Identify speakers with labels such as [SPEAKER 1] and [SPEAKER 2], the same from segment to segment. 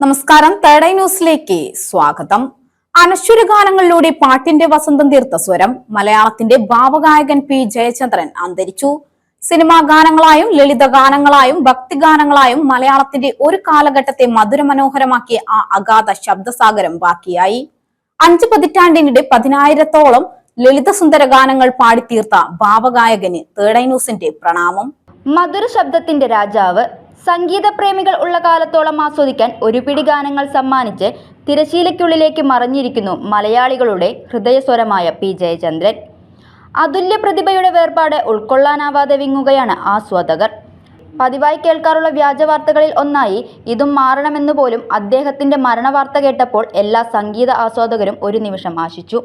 [SPEAKER 1] നമസ്കാരം. തേർഡ് ന്യൂസിലേക്ക് സ്വാഗതം. അനശ്വര ഗാനങ്ങളിലൂടെ പാട്ടിന്റെ വസന്തം തീർത്ത സ്വരം മലയാളത്തിന്റെ ഭാവഗായകൻ പി. ജയചന്ദ്രൻ അന്തരിച്ചു. സിനിമാ ഗാനങ്ങളായും ലളിത ഗാനങ്ങളായും ഭക്തിഗാനങ്ങളായും മലയാളത്തിന്റെ ഒരു കാലഘട്ടത്തെ മധുരമനോഹരമാക്കിയ ആ അഗാധ ശബ്ദസാഗരം ബാക്കിയായി. അഞ്ച് പതിറ്റാണ്ടിനിടെ പതിനായിരത്തോളം ലളിത സുന്ദര ഗാനങ്ങൾ പാടിത്തീർത്ത ഭാവഗായകന് തേർഡ് ന്യൂസിന്റെ പ്രണാമം.
[SPEAKER 2] മധുര ശബ്ദത്തിന്റെ രാജാവ് സംഗീത പ്രേമികൾ ഉള്ള കാലത്തോളം ആസ്വദിക്കാൻ ഒരു പിടി ഗാനങ്ങൾ സമ്മാനിച്ച് തിരശീലയ്ക്കുള്ളിലേക്ക് മറിഞ്ഞിരിക്കുന്നു മലയാളികളുടെ ഹൃദയസ്വരമായ പി. ജയചന്ദ്രൻ. അതുല്യ പ്രതിഭയുടെ വേർപാട് ഉൾക്കൊള്ളാനാവാതെ വിങ്ങുകയാണ് ആസ്വാദകർ. പതിവായി കേൾക്കാറുള്ള വ്യാജ വാർത്തകളിൽ ഒന്നായി ഇതും മാറണമെന്ന് പോലും അദ്ദേഹത്തിന്റെ മരണവാർത്ത കേട്ടപ്പോൾ എല്ലാ സംഗീത ആസ്വാദകരും ഒരു നിമിഷം ആശിച്ചു.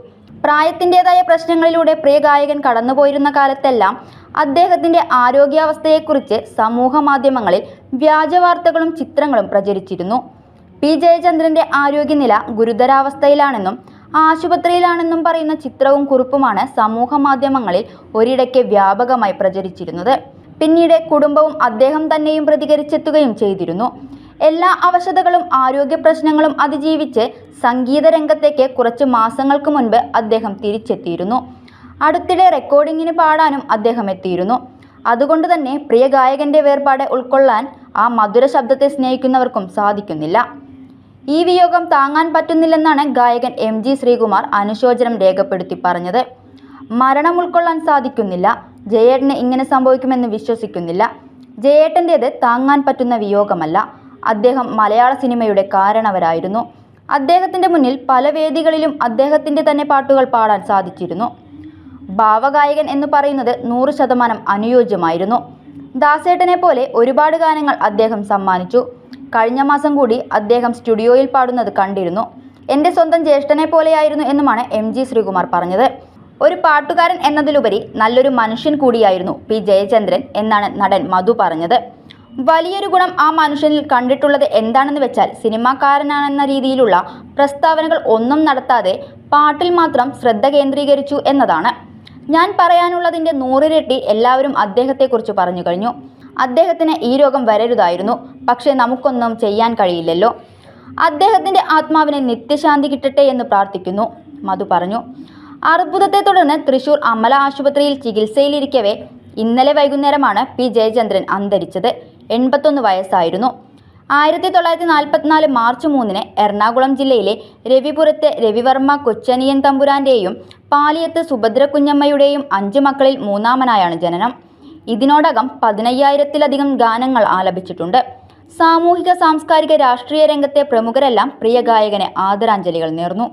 [SPEAKER 2] പ്രായത്തിന്റെതായ പ്രശ്നങ്ങളിലൂടെ പ്രിയ ഗായകൻ കടന്നുപോയിരുന്ന കാലത്തെല്ലാം അദ്ദേഹത്തിന്റെ ആരോഗ്യാവസ്ഥയെക്കുറിച്ച് സമൂഹ മാധ്യമങ്ങളിൽ വ്യാജവാർത്തകളും ചിത്രങ്ങളും പ്രചരിച്ചിരുന്നു. പി. ജയചന്ദ്രന്റെ ആരോഗ്യനില ഗുരുതരാവസ്ഥയിലാണെന്നും ആശുപത്രിയിലാണെന്നും പറയുന്ന ചിത്രവും കുറിപ്പുമാണ് സമൂഹ മാധ്യമങ്ങളിൽ ഒരിടയ്ക്ക് വ്യാപകമായി പ്രചരിച്ചിരുന്നത്. പിന്നീട് കുടുംബവും അദ്ദേഹം തന്നെയും പ്രതികരിച്ചെത്തുകയും ചെയ്തിരുന്നു. എല്ലാ അവശതകളും ആരോഗ്യ പ്രശ്നങ്ങളും അതിജീവിച്ച് സംഗീത രംഗത്തേക്ക് കുറച്ച് മാസങ്ങൾക്ക് മുൻപ് അദ്ദേഹം തിരിച്ചെത്തിയിരുന്നു. അടുത്തിടെ റെക്കോർഡിങ്ങിന് പാടാനും അദ്ദേഹം എത്തിയിരുന്നു. അതുകൊണ്ട് തന്നെ പ്രിയ ഗായകന്റെ വേർപാട് ഉൾക്കൊള്ളാൻ ആ മധുര ശബ്ദത്തെ സ്നേഹിക്കുന്നവർക്കും സാധിക്കുന്നില്ല. ഈ വിയോഗം താങ്ങാൻ പറ്റുന്നില്ലെന്നാണ് ഗായകൻ എം ജി ശ്രീകുമാർ അനുശോചനം രേഖപ്പെടുത്തി പറഞ്ഞത്. മരണം ഉൾക്കൊള്ളാൻ സാധിക്കുന്നില്ല. ജയേട്ടന് ഇങ്ങനെ സംഭവിക്കുമെന്ന് വിശ്വസിക്കുന്നില്ല. ജയേട്ടന്റേത് താങ്ങാൻ പറ്റുന്ന വിയോഗമല്ല. അദ്ദേഹം മലയാള സിനിമയുടെ കാരണവരായിരുന്നു. അദ്ദേഹത്തിന്റെ മുന്നിൽ പല വേദികളിലും അദ്ദേഹത്തിന്റെ തന്നെ പാട്ടുകൾ പാടാൻ സാധിച്ചിരുന്നു. ഭാവഗായകൻ എന്ന് പറയുന്നത് നൂറ് ശതമാനം അനുയോജ്യമായിരുന്നു. ദാസേട്ടനെ പോലെ ഒരുപാട് ഗാനങ്ങൾ അദ്ദേഹം സമ്മാനിച്ചു. കഴിഞ്ഞ മാസം കൂടി അദ്ദേഹം സ്റ്റുഡിയോയിൽ പാടുന്നത് കണ്ടിരുന്നു. എന്റെ സ്വന്തം ജ്യേഷ്ഠനെ പോലെയായിരുന്നു എന്നുമാണ് എം ജി ശ്രീകുമാർ പറഞ്ഞത്. ഒരു പാട്ടുകാരൻ എന്നതിലുപരി നല്ലൊരു മനുഷ്യൻ കൂടിയായിരുന്നു പി ജയചന്ദ്രൻ എന്നാണ് നടൻ മധു പറഞ്ഞത്. വലിയൊരു ഗുണം ആ മനുഷ്യനിൽ കണ്ടിട്ടുള്ളത് എന്താണെന്ന് വെച്ചാൽ സിനിമാക്കാരനാണെന്ന രീതിയിലുള്ള പ്രസ്താവനകൾ ഒന്നും നടത്താതെ പാട്ടിൽ മാത്രം ശ്രദ്ധ കേന്ദ്രീകരിച്ചു എന്നതാണ്. ഞാൻ പറയാനുള്ളതിന്റെ നൂറിരട്ടി എല്ലാവരും അദ്ദേഹത്തെക്കുറിച്ച് പറഞ്ഞു കഴിഞ്ഞു. അദ്ദേഹത്തിന് ഈ രോഗം വരരുതായിരുന്നു. പക്ഷേ നമുക്കൊന്നും ചെയ്യാൻ കഴിയില്ലല്ലോ. അദ്ദേഹത്തിന്റെ ആത്മാവിന് നിത്യശാന്തി കിട്ടട്ടെ എന്ന് പ്രാർത്ഥിക്കുന്നു. മധു പറഞ്ഞു അർബുദത്തെ തുടർന്ന് തൃശൂർ അമല ആശുപത്രിയിൽ ചികിത്സയിലിരിക്കവേ ഇന്നലെ വൈകുന്നേരമാണ് പി ജയചന്ദ്രൻ അന്തരിച്ചത്. എൺപത്തൊന്ന് വയസ്സായിരുന്നു. ആയിരത്തി തൊള്ളായിരത്തി നാൽപ്പത്തിനാല് മാർച്ച് മൂന്നിന് എറണാകുളം ജില്ലയിലെ രവിപുരത്ത് രവിവർമ്മ കൊച്ചനിയൻ തമ്പുരാന്റെയും പാലിയത്ത് സുഭദ്ര കുഞ്ഞമ്മയുടെയും അഞ്ച് മക്കളിൽ മൂന്നാമനായാണ് ജനനം. ഇതിനോടകം പതിനയ്യായിരത്തിലധികം ഗാനങ്ങൾ ആലപിച്ചിട്ടുണ്ട്. സാമൂഹിക സാംസ്കാരിക രാഷ്ട്രീയ രംഗത്തെ പ്രമുഖരെല്ലാം പ്രിയ ഗായകന് ആദരാഞ്ജലികൾ നേർന്നു.